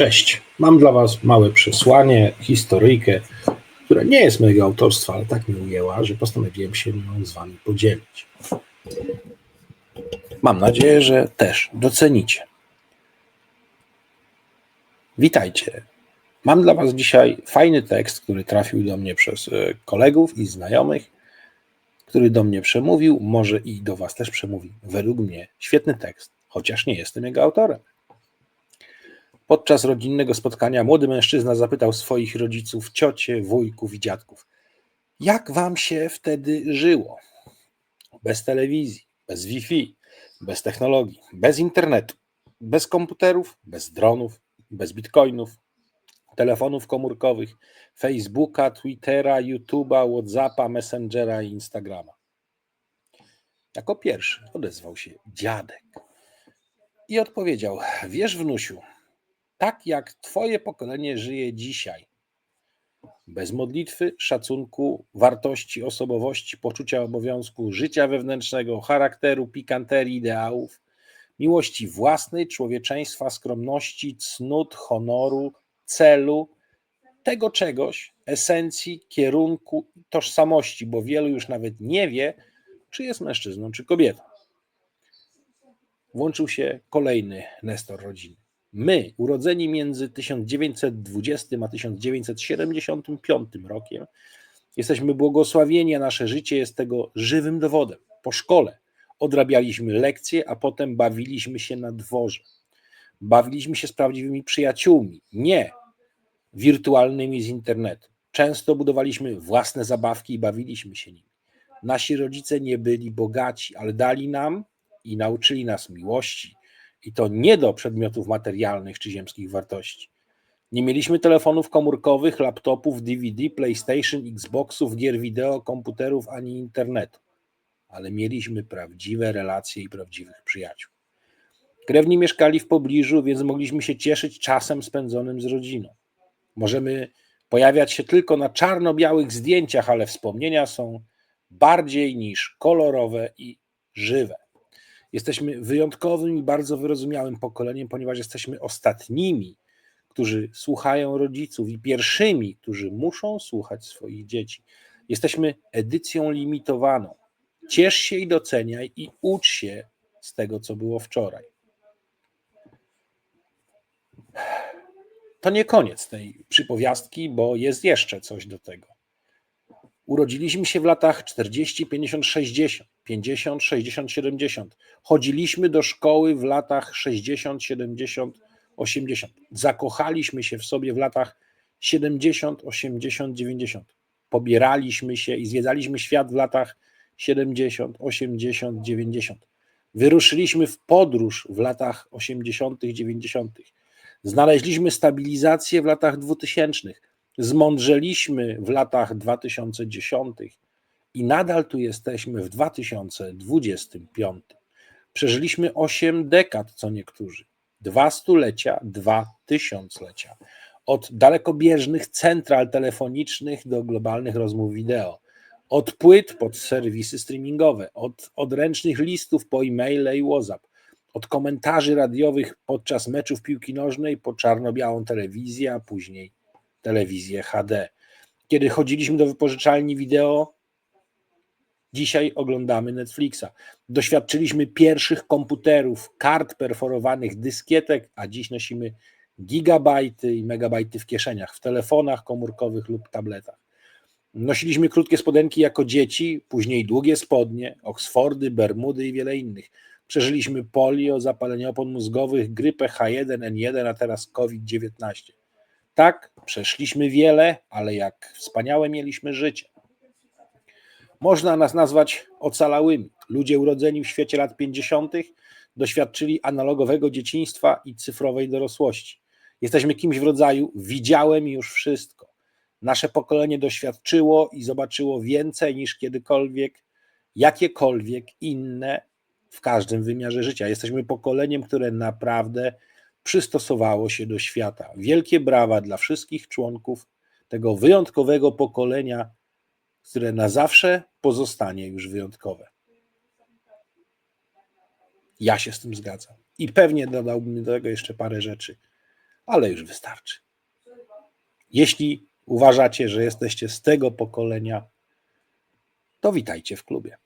Cześć, mam dla Was małe przesłanie, historyjkę, która nie jest mojego autorstwa, ale tak mnie ujęła, że postanowiłem się nią z Wami podzielić. Mam nadzieję, że też docenicie. Witajcie. Mam dla Was dzisiaj fajny tekst, który trafił do mnie przez e, kolegów i znajomych, który do mnie przemówił, może i do Was też przemówi. Według mnie świetny tekst, chociaż nie jestem jego autorem. Podczas rodzinnego spotkania młody mężczyzna zapytał swoich rodziców, ciocie, wujków i dziadków: Jak wam się wtedy żyło? Bez telewizji, bez Wi-Fi, bez technologii, bez internetu, bez komputerów, bez dronów, bez bitcoinów, telefonów komórkowych, Facebooka, Twittera, YouTube'a, WhatsAppa, Messengera i Instagrama. Jako pierwszy odezwał się dziadek i odpowiedział: Wiesz, wnusiu, tak jak Twoje pokolenie żyje dzisiaj. Bez modlitwy, szacunku, wartości, osobowości, poczucia obowiązku, życia wewnętrznego, charakteru, pikanterii, ideałów, miłości własnej, człowieczeństwa, skromności, cnót, honoru, celu, tego czegoś, esencji, kierunku, tożsamości, bo wielu już nawet nie wie, czy jest mężczyzną, czy kobietą. Włączył się kolejny Nestor rodziny. My, urodzeni między 1920 a 1975 rokiem, jesteśmy błogosławieni, a nasze życie jest tego żywym dowodem. Po szkole odrabialiśmy lekcje, a potem bawiliśmy się na dworze. Bawiliśmy się z prawdziwymi przyjaciółmi, nie wirtualnymi z internetu. Często budowaliśmy własne zabawki i bawiliśmy się nimi. Nasi rodzice nie byli bogaci, ale dali nam i nauczyli nas miłości, i to nie do przedmiotów materialnych czy ziemskich wartości. Nie mieliśmy telefonów komórkowych, laptopów, DVD, PlayStation, Xboxów, gier wideo, komputerów ani internetu, ale mieliśmy prawdziwe relacje i prawdziwych przyjaciół. Krewni mieszkali w pobliżu, więc mogliśmy się cieszyć czasem spędzonym z rodziną. Możemy pojawiać się tylko na czarno-białych zdjęciach, ale wspomnienia są bardziej niż kolorowe i żywe. Jesteśmy wyjątkowym i bardzo wyrozumiałym pokoleniem, ponieważ jesteśmy ostatnimi, którzy słuchają rodziców i pierwszymi, którzy muszą słuchać swoich dzieci. Jesteśmy edycją limitowaną. Ciesz się i doceniaj i ucz się z tego, co było wczoraj. To nie koniec tej przypowiastki, bo jest jeszcze coś do tego. Urodziliśmy się w latach 40, 50, 60, 50, 60, 70. Chodziliśmy do szkoły w latach 60, 70, 80. Zakochaliśmy się w sobie w latach 70, 80, 90. Pobieraliśmy się i zwiedzaliśmy świat w latach 70, 80, 90. Wyruszyliśmy w podróż w latach 80., 90. Znaleźliśmy stabilizację w latach 2000 zmądrzeliśmy w latach 2010 i nadal tu jesteśmy w 2025. Przeżyliśmy 8 dekad, co niektórzy, dwa stulecia, dwa tysiąclecia. Od dalekobieżnych central telefonicznych do globalnych rozmów wideo, od płyt pod serwisy streamingowe, od odręcznych listów po e-maile i WhatsApp, od komentarzy radiowych podczas meczów piłki nożnej po czarno-białą telewizję, a później telewizję HD. Kiedy chodziliśmy do wypożyczalni wideo, dzisiaj oglądamy Netflixa. Doświadczyliśmy pierwszych komputerów, kart perforowanych, dyskietek, a dziś nosimy gigabajty i megabajty w kieszeniach, w telefonach komórkowych lub tabletach. Nosiliśmy krótkie spodenki jako dzieci, później długie spodnie, Oxfordy, Bermudy i wiele innych. Przeżyliśmy polio, zapalenie opon mózgowych, grypę H1N1, a teraz COVID-19. Tak, przeszliśmy wiele, ale jak wspaniałe mieliśmy życie. Można nas nazwać ocalałymi. Ludzie urodzeni w świecie lat 50. doświadczyli analogowego dzieciństwa i cyfrowej dorosłości. Jesteśmy kimś w rodzaju widziałem już wszystko. Nasze pokolenie doświadczyło i zobaczyło więcej niż kiedykolwiek, jakiekolwiek inne w każdym wymiarze życia. Jesteśmy pokoleniem, które naprawdę przystosowało się do świata. Wielkie brawa dla wszystkich członków tego wyjątkowego pokolenia, które na zawsze pozostanie już wyjątkowe. Ja się z tym zgadzam. I pewnie dodałbym do tego jeszcze parę rzeczy. ale już wystarczy. Jeśli uważacie, że jesteście z tego pokolenia, to witajcie w klubie.